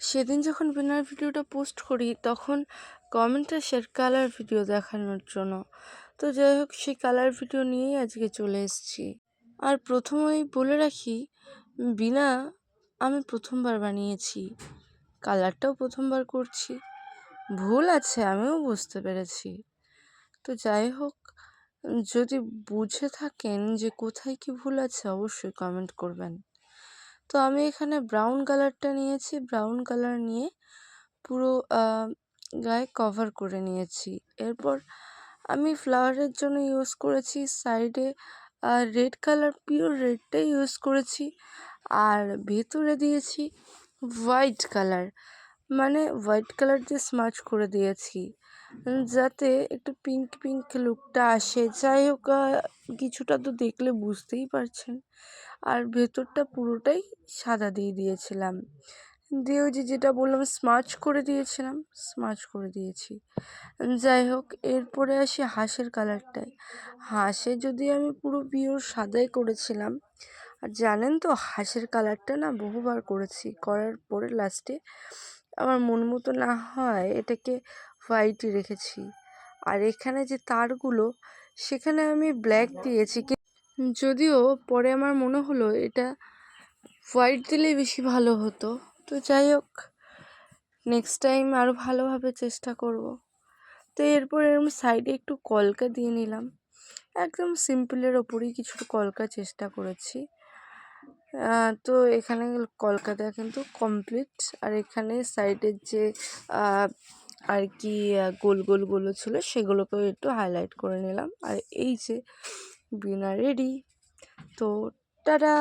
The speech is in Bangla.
সেদিন যখন বিনার ভিডিওটা পোস্ট করি, তখন কমেন্টে শেড কালার ভিডিও দেখানোর জন্য। তো যাই হোক, সেই কালার ভিডিও নিয়েই আজকে চলে এসেছি। আর প্রথমেই বলে রাখি, বিনা আমি প্রথমবার বানিয়েছি। কালারটাও প্রথমবার করছি। ভুল আছে, আমিও বুঝতে পেরেছি। তো যাই হোক, যদি বুঝে থাকেন যে কোথায় কি ভুল আছে, অবশ্যই কমেন্ট করবেন। তো আমি এখানে ব্রাউন কালারটা নিয়েছি। ব্রাউন কালার নিয়ে পুরো গায়ে কভার করে নিয়েছি। এরপর আমি ফ্লাওয়ারের জন্য ইউজ করেছি সাইডে রেড কালার পিওর রেডটাই ইউজ করেছি। আর ভেতরে দিয়েছি হোয়াইট কালার মানে হোয়াইট কালার দিয়ে স্মাচ করে দিয়েছি। যাতে একটু পিঙ্ক পিঙ্ক লুকটা আসে। যাই হোক কিছুটা তো দেখলে বুঝতেই পারছেন। আর ভেতরটা পুরোটাই সাদা দিয়ে দিয়েছিলাম। দিয়ে ওই যে যেটা বললাম স্মাচ করে দিয়েছিলাম স্মাচ করে দিয়েছি। যাই হোক, এরপরে আসি হাঁসের কালারটায়। হাঁসে যদি আমি পুরো পিওর সাদাই করেছিলাম, আর জানেন তো, হাঁসের কালারটা না বহুবার করেছি, করার পরে লাস্টে আমার মন মতো না হয় এটাকে হোয়াইটই রেখেছি। আর এখানে যে তারগুলো, সেখানে আমি ব্ল্যাক দিয়েছি যদিও পরে আমার মনে হলো এটা হোয়াইট দিলেই বেশি ভালো হতো। তো যাই হোক নেক্সট টাইম আরও ভালোভাবে চেষ্টা করব। তো এরপর এরকম সাইডে একটু কলকা দিয়ে নিলাম। একদম সিম্পলের ওপরেই কিছু কলকা চেষ্টা করেছি। তো এখানে কলকাতা কিন্তু কমপ্লিট আর এখানে সাইডের যে আর কি গোল গোলগুলো ছিল সেগুলোকেও একটু হাইলাইট করে নিলাম। আর এই যে বিনা রেডি তো, টাটা!